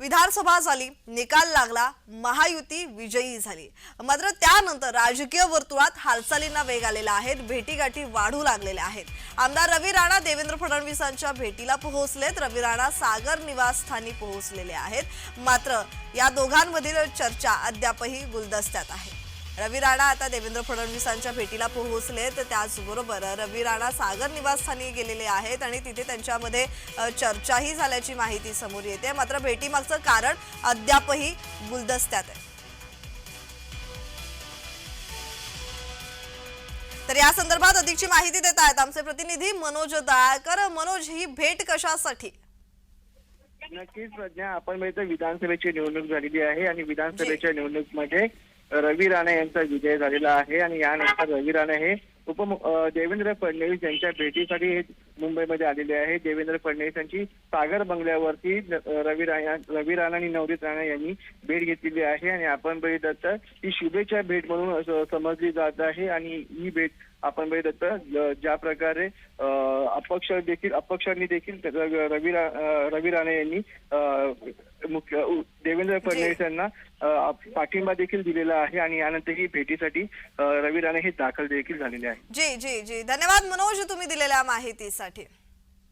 विधानसभा झाली निकाल लागला महायुती विजयी झाली. मात्र त्यानंतर राजकीय वर्तुळात हालचालींना वेग आलेला आहे भेटीगाठी वाढू लागलेल्या आहेत. आमदार रवी राणा देवेंद्र फडणवीसांच्या भेटीला पोहोचलेत. रवी राणा सागर निवासस्थानी पोहोचलेले आहेत. मात्र या दोघांमधील चर्चा अद्यापही गुलदस्त्यात आहे. रवी राणा आता देवेंद्र फडणवीसांच्या भेटीला पोहोचलेत त्याचबरोबर रवी राणा सागर निवासस्थानी गेलेले आहेत आणि तिथे त्यांच्यामध्ये चर्चाही झाल्याची माहिती समोर येते. मात्र भेटीमागचं कारण अद्यापही गुलदस्त्यात आहे. तर या संदर्भात अधिकची माहिती देत आहेत आमचे प्रतिनिधी मनोज दळाळकर. मनोज ही भेट कशासाठी? नक्कीच प्रज्ञा आपण विधानसभेची निवडणूक झालेली आहे आणि विधानसभेच्या निवडणुकीमध्ये रवी राणा यांचा विजय झालेला आहे आणि यानंतर रवी राणा हे उप देवेंद्र फडणवीस यांच्या भेटीसाठी हे मुंबईमध्ये आलेले आहे. देवेंद्र फडणवीस यांची सागर बंगल्यावरती रवी राणा रवी राणा आणि नवनीत राणा यांनी भेट घेतलेली आहे आणि आपण बघितलं तर ही शुभेच्छा भेट म्हणून समजली जात आहे आणि ही भेट आपण बघितलं तर ज- ज्या प्रकारे अपक्ष देखील अपक्षांनी देखील रवी रवी राणा यांनी मुख्य देवेंद्र फडणवीस यांना पाठिंबा देखील दिलेला आहे आणि यानंतर ही भेटीसाठी रवी राणा हे दाखल देखील झालेले आहे. जी जी जी. धन्यवाद मनोज तुम्ही दिलेल्या माहितीसाठी.